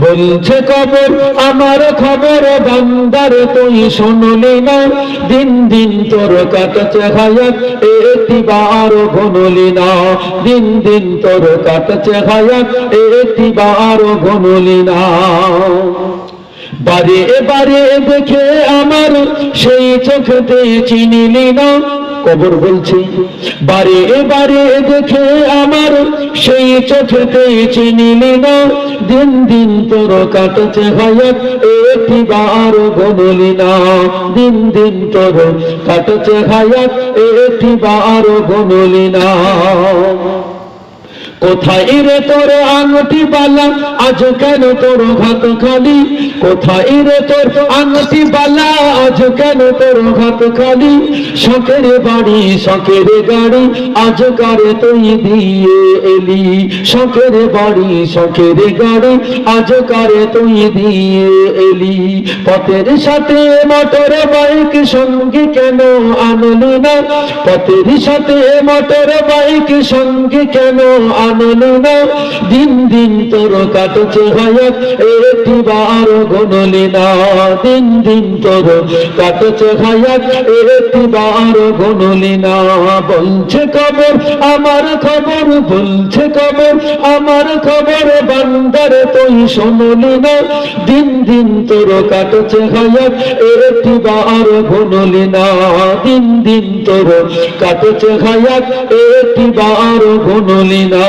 বলছে কবর, আমার খবর তুই শুনলি না। দিন দিন তোর কাটছে হায়াত একটি বার গনলি না। দিন দিন তোর কাটছে হায়াত না। বারে বারে দেখে আমার সেই চোখতে চিনিলি না। কবর বলছি, বারে বারে দেখে আমার সেই চোখেতে চিনিলি না। দিন দিন তোর কাটছে হায়াত একটি বার গনলি না। দিন দিন তোর কাটছে হায়াত একটি বার গনলি না। কোথায় রে তোর আংটি বালা? আজ কেন তোর হাত খালি? কোথায় রে তোর আংটি বালা? আজ কেন তোর হাত খালি? শখের বাড়ি, শখের গাড়ি, আজ কারে তুই দিয়ে এলি? শখের বাড়ি, শখের গাড়ি, আজ কারে তুই দিয়ে এলি? পথের সাথে বাইক সঙ্গে কেন আনলি না? পথের সাথে মোটর বাইক সঙ্গে কেন আনলি দিন দিন তোর কাটছে হায়াত একটি বার গনলি না। দিন দিন তোর কাটছে হায়াত একটি বার গনলি না। বলছে খবর আমার খবর বলছে খবর আমার খবর বান্দার তুই শুনলি না। দিন দিন তোর কাটছে হায়াত একটি বার গনলি না। দিন দিন তোর কাটছে হায়াত একটি বার গনলি না।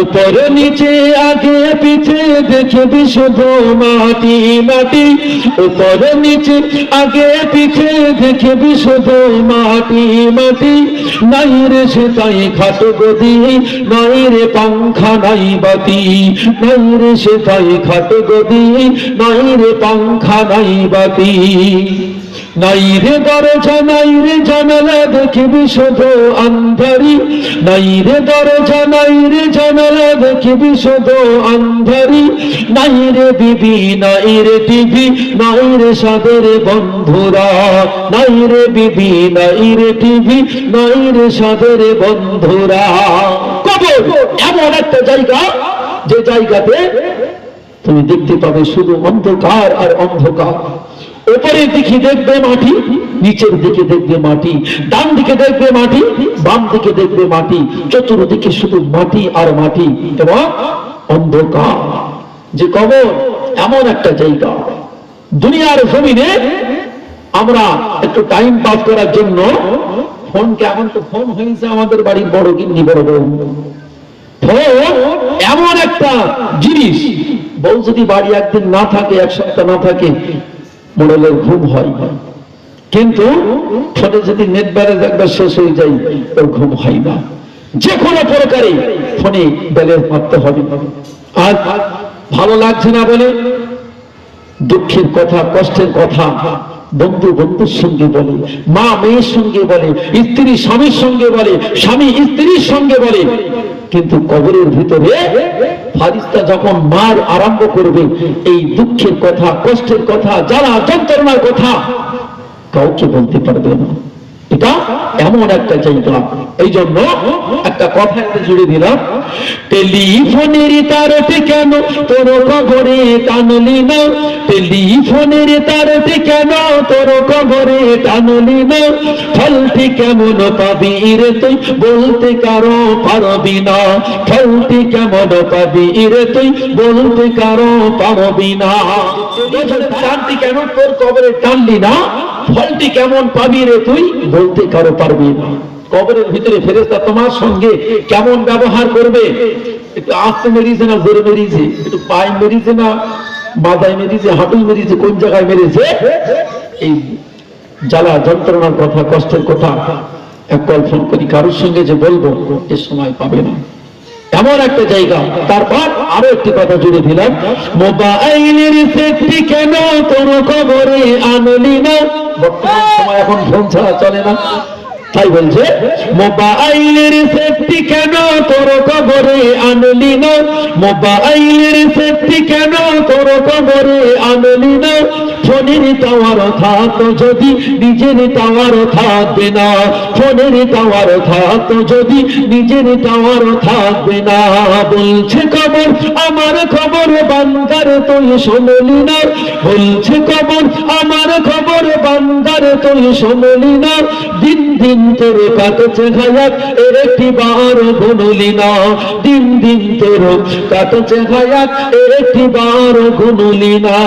উপরে নিচে, আগে পিছে দেখবি শুধু মাটি মাটি। উপর নিচে, আগে পিছে দেখবি শুধু মাটি মাটি। নাই রে সে তাই খাট গদি, নাই রে পাংখা, নাই বাতি। নাই রে সে তাই খাট গদি, নাই রে পাংখা, নাই বাতি। নাই রে দরজা নাই রে জানালা, দেখিবি শুধু আন্ধারি। নাই রে দরজা নাই রে জানালা, দেখিবি শুধু আন্ধারি। নাই রে বিবি নাই টিভি নাই রে সাদের বন্ধুরা। নাই রে বিবি নাই টিভি নাই রে সাদের বন্ধুরা। কবর এমন একটা জায়গা, যে জায়গাতে তুমি দেখতে পাবে শুধু অন্ধকার আর অন্ধকার। উপরের দিকে দেখবে মাটি, নিচের দিকে দেখবে মাটি, ডান দিকে দেখবে মাটি, বাম দিকে দেখবে মাটি, চতুর্দিকে শুধু মাটি আর মাটি, এবং অন্ধকার। যে কবর, এমন একটা জায়গা। দুনিয়ার জমিনে আমরা একটু টাইম পাস করার জন্য, ফোনকে এখন তো ফোন হয়েছে আমাদের বাড়ির বড় কিন্নি বড় বড় ফোন এমন একটা জিনিস, বউ যদি বাড়ি একদিন না থাকে, এক সপ্তাহ না থাকে মোড়লের ঘুম হয়। কিন্তু ফোনে যদি নেট ব্যালেন্স একবার শেষ হয়ে যায়, ওর ঘুম হয় না। যে কোনো প্রকারে ফোনে ব্যালেন্স মারতে হবে। আর ভালো লাগছে না বলে দুঃখের কথা, কষ্টের কথা বন্ধু বন্ধুর সঙ্গে বলে, মা মেয়ের সঙ্গে বলে, স্ত্রী স্বামীর সঙ্গে বলে, স্বামী স্ত্রীর সঙ্গে বলে কিন্তু কবরের ভিতরে ফারিস্তা যখন মার আরম্ভ করবে, এই দুঃখের কথা, কষ্টের কথা জ্বালা যন্ত্রণার কথা, কাউকে বলতে পারবে না। এটা এমন একটা জায়গা এই জন্য একটা কথা জুড়ে দিলাম টেলিফোনের তারতে কেন তোর কবরে টানলি না? টেলিফোনের তারতে কেন তোর কবরে টানলি না? ফলটি কেমন পাবি রে তুই বলতে কারও পারবি না? ফলটি কেমন পাবি রে তুই বলতে কারও পারবি না? কেন তোর কবরে টানলি না? ফলটি কেমন পাবি রে তুই? বলতে কারও পারবি না। কবরের ভিতরে ফেরেস্তা তোমার সঙ্গে কেমন ব্যবহার করবে? একটু আস্তে মেরিয়েছে না জোরে মেরিয়েছে একটু পায়ে মেরিয়েছে না মাথায় মেরিয়েছে হাঁটুই মেরিয়েছে কোন জায়গায় মেরেছে? এই জ্বালা যন্ত্রণার কথা, কষ্টের কথা, এক কল ফোন করি, কারোর সঙ্গে যে বলব, এ সময় পাবে না। এমন একটা জায়গা। তারপর আরও একটি কথা জুড়ে দিলাম মোবাইলের সেফটি কেন তোর খবরে আনলি না? বর্তমান সময় এখন ফোন ছাড়া চলে না। তাই বলছে, মোবাইলের সেফটি কেন তোর কবরে আনলি না? মোবাইলের সেটটি কেন তোর কবরে আনলি না? ফোনের টাওয়ার থাকতো যদি, নিজের টাওয়ার থাকবে না। ফোনের টাওয়ার থাকতো যদি, নিজের টাওয়ার থাকবে না। বলছে খবর আমার খবর বান্দার তুই শুনলি না। বলছে খবর আমার খবর বান্দার তুই শুনলি না। দিন দিন তোর কাটছে হায়াত এর একটি বার গুনলি না। দিন দিন তোর কাটছে হায়াত, এর একটি বার গুনলি না।